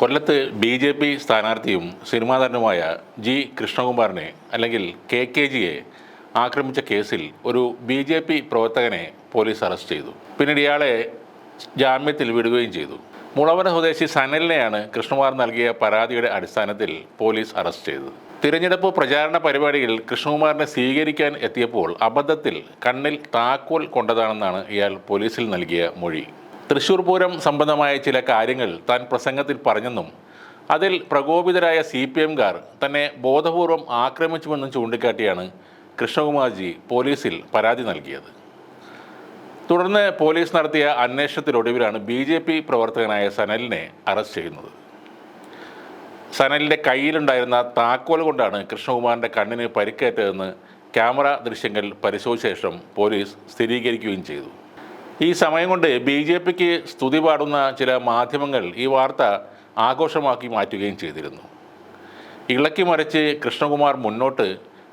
കൊല്ലത്ത് B J P സ്ഥാനാർത്ഥിയും cinema താരനുമായ ജി കൃഷ്ണകുമാറിനെ അല്ലെങ്കിൽ കെ കെ ജിയെ ആക്രമിച്ച കേസിൽ ഒരു ബി ജെ പി പ്രവർത്തകനെ പോലീസ് അറസ്റ്റ് ചെയ്തു. പിന്നീട് ഇയാളെ ജാമ്യത്തിൽ വിടുകയും ചെയ്തു. മുളവന സ്വദേശി സനലിനെയാണ് കൃഷ്ണകുമാർ നൽകിയ പരാതിയുടെ അടിസ്ഥാനത്തിൽ പോലീസ് അറസ്റ്റ് ചെയ്തത്. തിരഞ്ഞെടുപ്പ് പ്രചാരണ പരിപാടിയിൽ കൃഷ്ണകുമാറിനെ സ്വീകരിക്കാൻ എത്തിയപ്പോൾ അബദ്ധത്തിൽ കണ്ണിൽ താക്കോൽ കൊണ്ടതാണെന്നാണ് ഇയാൾ പോലീസിൽ നൽകിയ മൊഴി. തൃശൂർ പൂരം സംബന്ധമായ ചില കാര്യങ്ങൾ താൻ പ്രസംഗത്തിൽ പറഞ്ഞെന്നും അതിൽ പ്രകോപിതരായ സി പി എംകാർ തന്നെ ബോധപൂർവം ആക്രമിച്ചുവെന്നും ചൂണ്ടിക്കാട്ടിയാണ് കൃഷ്ണകുമാർജി പോലീസിൽ പരാതി നൽകിയത്. തുടർന്ന് പോലീസ് നടത്തിയ അന്വേഷണത്തിലൊടുവിലാണ് ബി ജെ പി പ്രവർത്തകനായ സനലിനെ അറസ്റ്റ് ചെയ്യുന്നത്. സനലിന്റെ കയ്യിലുണ്ടായിരുന്ന താക്കോൽ കൊണ്ടാണ് കൃഷ്ണകുമാറിന്റെ കണ്ണിന് പരിക്കേറ്റതെന്ന് ക്യാമറ ദൃശ്യങ്ങൾ പരിശോധിച്ച ശേഷം പോലീസ് സ്ഥിരീകരിക്കുകയും ചെയ്തു. ഈ സമയം കൊണ്ട് ബി ജെ പിക്ക് സ്തുതി പാടുന്ന ചില മാധ്യമങ്ങൾ ഈ വാർത്ത ആഘോഷമാക്കി മാറ്റുകയും ചെയ്തിരുന്നു. ഇളക്കി മറിച്ച് കൃഷ്ണകുമാർ മുന്നോട്ട്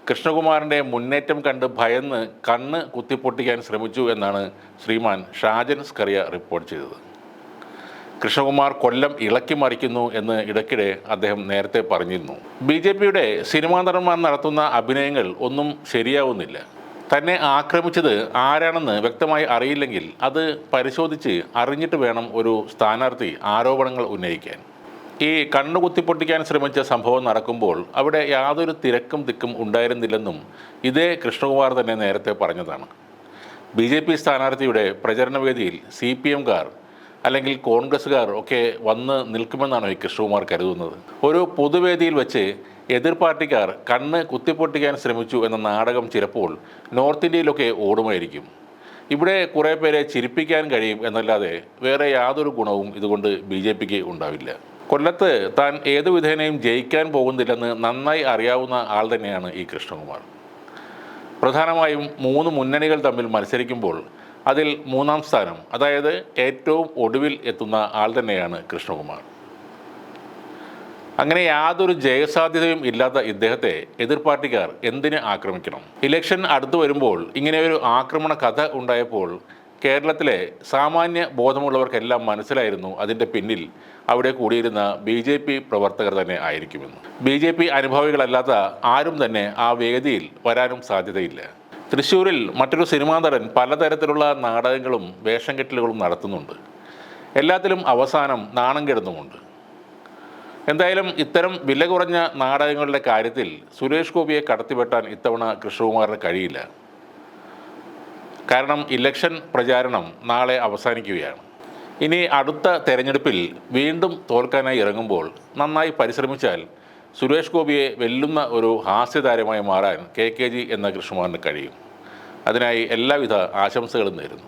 കൃഷ്ണകുമാറിന്റെ മുന്നേറ്റം കണ്ട് ഭയന്ന് കണ്ണ് കുത്തിപ്പൊട്ടിക്കാൻ ശ്രമിച്ചു എന്നാണ് ശ്രീമാൻ ഷാജൻ സ്കറിയ റിപ്പോർട്ട് ചെയ്തത്. കൃഷ്ണകുമാർ കൊല്ലം ഇളക്കി മറിക്കുന്നു എന്ന് ഇടയ്ക്കിടെ അദ്ദേഹം നേരത്തെ പറഞ്ഞിരുന്നു. ബി ജെ പിയുടെ സിനിമാ നടന്മാർ നടത്തുന്ന അഭിനയങ്ങൾ ഒന്നും ശരിയാവുന്നില്ല. തന്നെ ആക്രമിച്ചത് ആരാണെന്ന് വ്യക്തമായി അറിയില്ലെങ്കിൽ അത് പരിശോധിച്ച് അറിഞ്ഞിട്ട് വേണം ഒരു സ്ഥാനാർത്ഥി ആരോപണങ്ങൾ ഉന്നയിക്കാൻ. ഈ കണ്ണു കുത്തിപ്പൊട്ടിക്കാൻ ശ്രമിച്ച സംഭവം നടക്കുമ്പോൾ അവിടെ യാതൊരു തിരക്കും തിക്കും ഉണ്ടായിരുന്നില്ലെന്നും ഇതേ കൃഷ്ണകുമാർ തന്നെ നേരത്തെ പറഞ്ഞതാണ്. ബി ജെ പി സ്ഥാനാർത്ഥിയുടെ പ്രചരണ വേദിയിൽ സി പി എംകാർ അല്ലെങ്കിൽ കോൺഗ്രസ്സുകാർ ഒക്കെ വന്ന് നിൽക്കുമെന്നാണ് ഈ കൃഷ്ണകുമാർ കരുതുന്നത്. ഒരു പൊതുവേദിയിൽ വെച്ച് എതിർ പാർട്ടിക്കാർ കണ്ണ് കുത്തിപ്പൊട്ടിക്കാൻ ശ്രമിച്ചു എന്ന നാടകം ചിലപ്പോൾ നോർത്ത് ഇന്ത്യയിലൊക്കെ ഓടുമായിരിക്കും. ഇവിടെ കുറേ പേരെ ചിരിപ്പിക്കാൻ കഴിയും എന്നല്ലാതെ വേറെ യാതൊരു ഗുണവും ഇതുകൊണ്ട് ബി ജെ പിക്ക് ഉണ്ടാവില്ല. കൊല്ലത്ത് താൻ ഏതു വിധേനയും ജയിക്കാൻ പോകുന്നില്ലെന്ന് നന്നായി അറിയാവുന്ന ആൾ തന്നെയാണ് ഈ കൃഷ്ണകുമാർ. പ്രധാനമായും മൂന്ന് മുന്നണികൾ തമ്മിൽ മത്സരിക്കുമ്പോൾ അതിൽ മൂന്നാം സ്ഥാനം അതായത് ഏറ്റവും ഒടുവിൽ എത്തുന്ന ആൾ തന്നെയാണ് കൃഷ്ണകുമാർ. അങ്ങനെ യാതൊരു ജയസാധ്യതയും ഇല്ലാത്ത ഇദ്ദേഹത്തെ എതിർ പാർട്ടിക്കാർ എന്തിന് ആക്രമിക്കണം? ഇലക്ഷൻ അടുത്തു വരുമ്പോൾ ഇങ്ങനെ ഒരു ആക്രമണ കഥ ഉണ്ടായപ്പോൾ കേരളത്തിലെ സാമാന്യ ബോധമുള്ളവർക്കെല്ലാം മനസ്സിലായിരുന്നു അതിന്റെ പിന്നിൽ അവിടെ കൂടിയിരുന്ന ബി ജെ പി പ്രവർത്തകർ തന്നെ ആയിരിക്കുമെന്ന്. ബി ജെ പി അനുഭാവികളല്ലാത്ത ആരും തന്നെ ആ വേദിയിൽ വരാനും സാധ്യതയില്ല. തൃശ്ശൂരിൽ മറ്റൊരു സിനിമാ നടൻ പലതരത്തിലുള്ള നാടകങ്ങളും വേഷം കെട്ടലുകളും നടത്തുന്നുണ്ട്. എല്ലാത്തിലും അവസാനം നാണം കെടുന്നുമുണ്ട്. എന്തായാലും ഇത്തരം വില കുറഞ്ഞ നാടകങ്ങളുടെ കാര്യത്തിൽ സുരേഷ് ഗോപിയെ കടത്തിവെട്ടാൻ ഇത്തവണ കൃഷ്ണകുമാറിന് കഴിയില്ല. കാരണം ഇലക്ഷൻ പ്രചാരണം നാളെ അവസാനിക്കുകയാണ്. ഇനി അടുത്ത തെരഞ്ഞെടുപ്പിൽ വീണ്ടും തോൽക്കാനായി ഇറങ്ങുമ്പോൾ നന്നായി പരിശ്രമിച്ചാൽ സുരേഷ് ഗോപിയെ വെല്ലുന്ന ഒരു ഹാസ്യതാരമായി മാറാൻ കെ കെ ജി എന്ന കൃഷ്ണകുമാറിന് കഴിയും. അതിനായി എല്ലാവിധ ആശംസകളും നേരുന്നു.